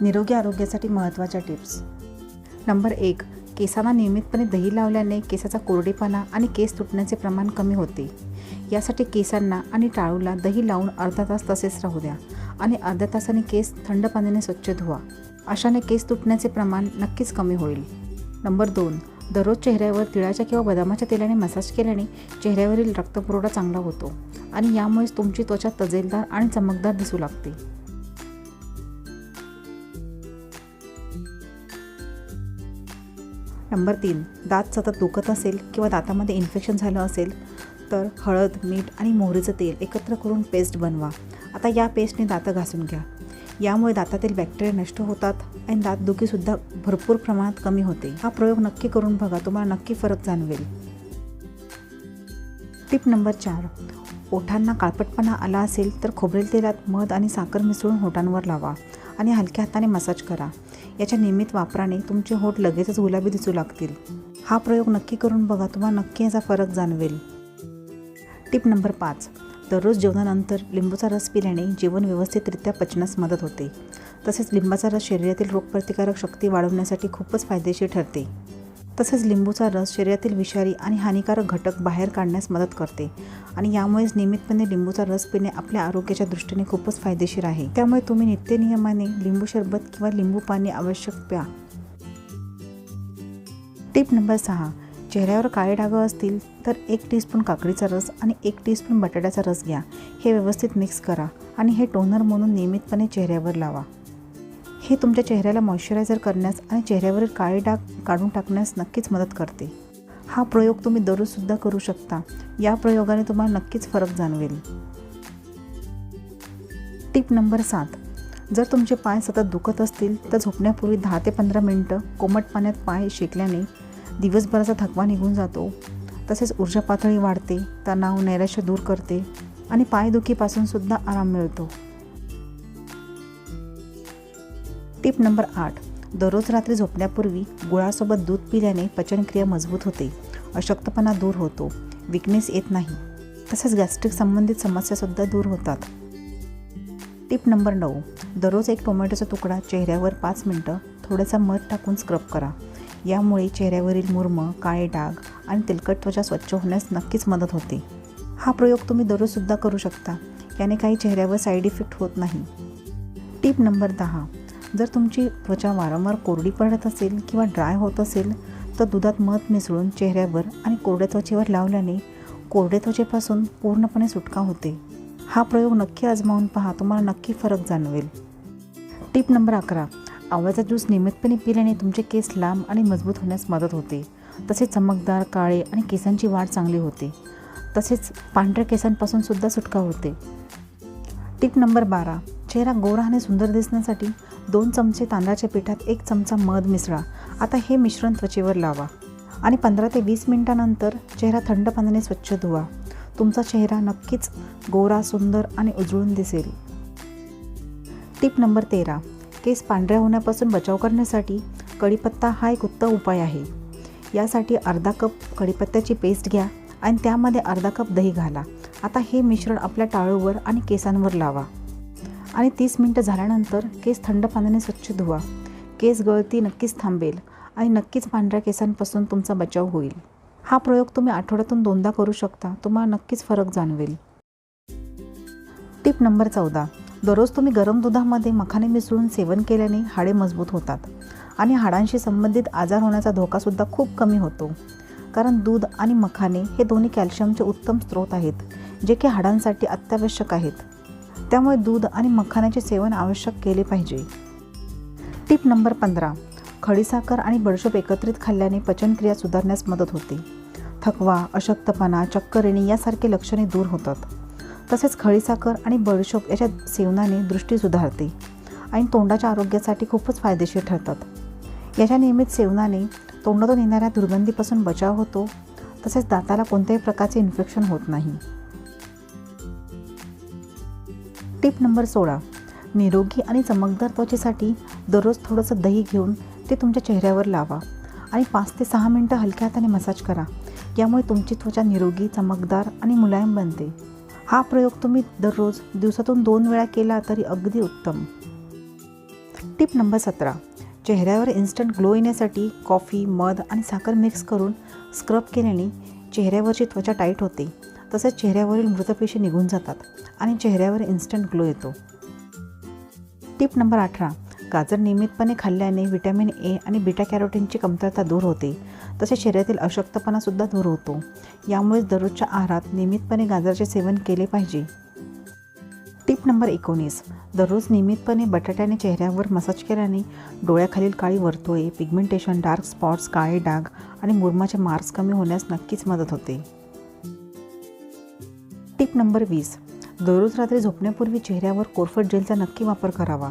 निरोगी आरोग्यासाठी महत्त्वाच्या टिप्स. नंबर एक केसांना नियमितपणे दही लावल्याने केसाचा कोरडेपणा आणि केस तुटण्याचे प्रमाण कमी होते. यासाठी केसांना आणि टाळूला दही लावून अर्धा तास तसेच राहू द्या आणि अर्ध्या तासाने केस थंड पाण्याने स्वच्छ धुवा. अशाने केस तुटण्याचे प्रमाण नक्कीच कमी होईल. नंबर दोन दररोज चेहऱ्यावर तिळाच्या किंवा बदामाच्या तेलाने मसाज केल्याने चेहऱ्यावरील रक्तपुरवठा चांगला होतो आणि यामुळेच तुमची त्वचा तजेलदार आणि चमकदार दिसू लागते. नंबर तीन दात सतत दुखत असेल किंवा दातामध्ये इन्फेक्शन झालं असेल तर हळद मीठ आणि मोहरीचं तेल एकत्र करून पेस्ट बनवा. आता या पेस्टने दातं घासून घ्या. यामुळे दातातील बॅक्टेरिया नष्ट होतात आणि दातदुखीसुद्धा भरपूर प्रमाणात कमी होते. हा प्रयोग नक्की करून बघा तुम्हाला नक्की फरक जाणवेल. टिप नंबर चार ओठांना काळपटपणा आला असेल तर खोबरेल तेलात मध आणि साखर मिसळून होठांवर लावा. आणि हलक्या हाताने मसाज करा. याच्या नियमित वापराने तुमचे होठ लगेचच गुलाबी दिसू लागतील. हा प्रयोग नक्की करून बघा तुम्हाला नक्की याचा फरक जाणवेल. टिप नंबर पाच. दररोज जेवणानंतर लिंबूचा रस पिल्याने जेवण व्यवस्थितरित्या पचनास मदत होते. तसेच लिंबाचा रस शरीरातील रोगप्रतिकारक शक्ती वाढवण्यासाठी खूपच फायदेशीर ठरते. तसेच लिंबूचा रस शरीरातील विषारी आणि हानिकारक घटक बाहेर काढण्यास मदत करते आणि यामुळेच नियमितपणे लिंबूचा रस पिणे आपल्या आरोग्याच्या दृष्टीने खूपच फायदेशीर आहे. त्यामुळे तुम्ही नित्यनियमाने लिंबू सरबत किंवा लिंबू पाणी आवश्यक प्या. टिप नंबर सहा. चेहऱ्यावर काळे डाग असतील तर एक टीस्पून काकडीचा रस आणि एक टीस्पून बटाट्याचा रस घ्या. हे व्यवस्थित मिक्स करा आणि हे टोनर म्हणून नियमितपणे चेहऱ्यावर लावा. हे तुमच्या चेहऱ्याला मॉइश्चरायझर करण्यास आणि चेहऱ्यावरील काळे डाग काढून टाकण्यास नक्कीच मदत करते. हा प्रयोग तुम्ही दररोजसुद्धा करू शकता. या प्रयोगाने तुम्हाला नक्कीच फरक जाणवेल. टिप नंबर सात. जर तुमचे पाय सतत दुखत असतील तर झोपण्यापूर्वी दहा ते पंधरा मिनटं कोमट पाण्यात पाय शेकल्याने दिवसभराचा थकवा निघून जातो. तसेच ऊर्जा पातळी वाढते तणाव नैराश्य दूर करते आणि पायदुखीपासूनसुद्धा आराम मिळतो. टिप नंबर आठ. दररोज रात्री झोपण्यापूर्वी गुळासोबत दूध पिल्याने पचनक्रिया मजबूत होते. अशक्तपणा दूर होतो. विकनेस येत नाही. तसेच गॅस्ट्रिक संबंधित समस्यासुद्धा दूर होतात. टिप नंबर नऊ. दररोज एक टोमॅटोचा तुकडा चेहऱ्यावर पाच मिनटं थोडासा मध टाकून स्क्रब करा. यामुळे चेहऱ्यावरील मुर्म काळे डाग आणि तेलकट त्वचा स्वच्छ होण्यास नक्कीच मदत होते. हा प्रयोग तुम्ही दररोजसुद्धा करू शकता. याने काही चेहऱ्यावर साईड इफेक्ट होत नाही. टिप नंबर दहा. जर तुमची त्वचा वारंवार कोरडी पडत असेल किंवा ड्राय होत असेल तर दुधात मध मिसळून चेहऱ्यावर आणि कोरड्या त्वचेवर लावल्याने कोरड्या त्वचेपासून पूर्णपणे सुटका होते. हा प्रयोग नक्की आजमावून पहा तुम्हाला नक्की फरक जाणवेल. टिप नंबर अकरा. आवळ्याचा ज्यूस नियमितपणे पिल्याने तुमचे केस लांब आणि मजबूत होण्यास मदत होते. तसेच चमकदार काळे आणि केसांची वाढ चांगली होते. तसेच पांढऱ्या केसांपासून सुद्धा सुटका होते. टिप नंबर बारा. चेहरा गोरा आणि सुंदर दिसण्यासाठी दोन चमचे तांदळाच्या पिठात एक चमचा मध मिसळा. आता हे मिश्रण त्वचेवर लावा. आणि पंधरा ते वीस मिनिटानंतर चेहरा थंड पाण्याने स्वच्छ धुवा. तुमचा चेहरा नक्कीच गोरा सुंदर आणि उजळून दिसेल. टिप नंबर तेरा. केस पांढऱ्या होण्यापासून बचाव करण्यासाठी कढीपत्ता हा एक उत्तम उपाय आहे. यासाठी अर्धा कप कढीपत्त्याची पेस्ट घ्या आणि त्यामध्ये अर्धा कप दही घाला. आता हे मिश्रण आपल्या टाळूवर आणि केसांवर लावा. आणि तीस मिनटं झाल्यानंतर केस थंड पाण्याने स्वच्छ धुवा. केस गळती नक्कीच थांबेल आणि नक्कीच पांढऱ्या केसांपासून तुमचा बचाव होईल. हा प्रयोग तुम्ही आठवड्यातून दोनदा करू शकता. तुम्हाला नक्कीच फरक जाणवेल. टिप नंबर चौदा. दररोज तुम्ही गरम दुधामध्ये मखाने मिसळून सेवन केल्याने हाडे मजबूत होतात आणि हाडांशी संबंधित आजार होण्याचा धोकासुद्धा खूप कमी होतो. कारण दूध आणि मखाने हे दोन्ही कॅल्शियमचे उत्तम स्रोत आहेत जे की हाडांसाठी अत्यावश्यक आहेत. त्यामुळे दूध आणि मखाण्याचे सेवन आवश्यक केले पाहिजे. टिप नंबर पंधरा. खडीसाखर आणि बडशोप एकत्रित खाल्ल्याने पचनक्रिया सुधारण्यास मदत होते. थकवा अशक्तपणा चक्कर येणे यासारखे लक्षणे दूर होतात. तसेच खडीसाखर आणि बडशोप याच्या सेवनाने दृष्टी सुधारते आणि तोंडाच्या आरोग्यासाठी खूपच फायदेशीर ठरतात. याच्या नियमित सेवनाने तोंडातून येणाऱ्या दुर्गंधीपासून बचाव होतो. तसेच दाताला कोणत्याही प्रकारचे इन्फेक्शन होत नाही. टिप नंबर सोळा. निरोगी आणि चमकदार त्वचेसाठी दररोज थोडंसं दही घेऊन ते तुमच्या चेहऱ्यावर लावा आणि पाच ते सहा मिनटं हलक्या हाताने मसाज करा. यामुळे तुमची त्वचा निरोगी चमकदार आणि मुलायम बनते. हा प्रयोग तुम्ही दररोज दिवसातून दोन वेळा केला तरी अगदी उत्तम. टिप नंबर सतरा. चेहऱ्यावर इन्स्टंट ग्लो येण्यासाठी कॉफी मध आणि साखर मिक्स करून स्क्रब केल्याने चेहऱ्यावरची त्वचा टाईट होते. तसेच चेहऱ्यावरील मृतपेशी निघून जातात आणि चेहऱ्यावर इन्स्टंट ग्लो येतो. टिप नंबर अठरा. गाजर नियमितपणे खाल्ल्याने व्हिटॅमिन ए आणि बीटा कॅरोटीनची कमतरता दूर होते. तसेच शरीरातील अशक्तपणासुद्धा दूर होतो. यामुळेच दररोजच्या आहारात नियमितपणे गाजराचे सेवन केले पाहिजे. टिप नंबर एकोणीस. दररोज नियमितपणे बटाट्याने चेहऱ्यावर मसाज केल्याने डोळ्याखालील काळी वर्तुळे पिगमेंटेशन डार्क स्पॉट्स काळे डाग आणि मुरमाचे मार्क्स कमी होण्यास नक्कीच मदत होते. टिप नंबर वीस. दररोज रात्री झोपण्यापूर्वी चेहऱ्यावर कोरफड जेलचा नक्की वापर करावा.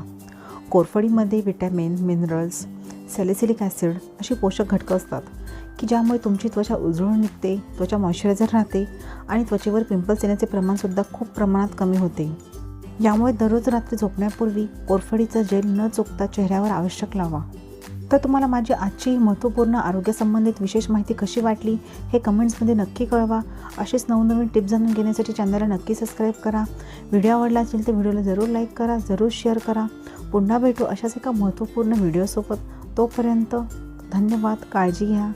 कोरफडीमध्ये विटॅमिन मिनरल्स सॅलिसिलिक ॲसिड अशी पोषक घटकं असतात की ज्यामुळे तुमची त्वचा उजळून निघते त्वचा मॉइश्चरायझर राहते आणि त्वचेवर पिंपल्स येण्याचे प्रमाणसुद्धा खूप प्रमाणात कमी होते. यामुळे दररोज रात्री झोपण्यापूर्वी कोरफडीचा जेल न चुकता चेहऱ्यावर आवश्यक लावा. तर तुम्हाला माझी आजची ही महत्त्वपूर्ण आरोग्यासंबंधित विशेष माहिती कशी वाटली हे कमेंट्समध्ये नक्की कळवा. असेच नवनवीन टिप्स जाणून घेण्यासाठी चॅनलला नक्की सबस्क्राईब करा. व्हिडिओ आवडला असेल तर व्हिडिओला जरूर लाईक करा जरूर शेअर करा. पुन्हा भेटू अशाच एका महत्त्वपूर्ण व्हिडिओसोबत. तोपर्यंत धन्यवाद काळजी घ्या.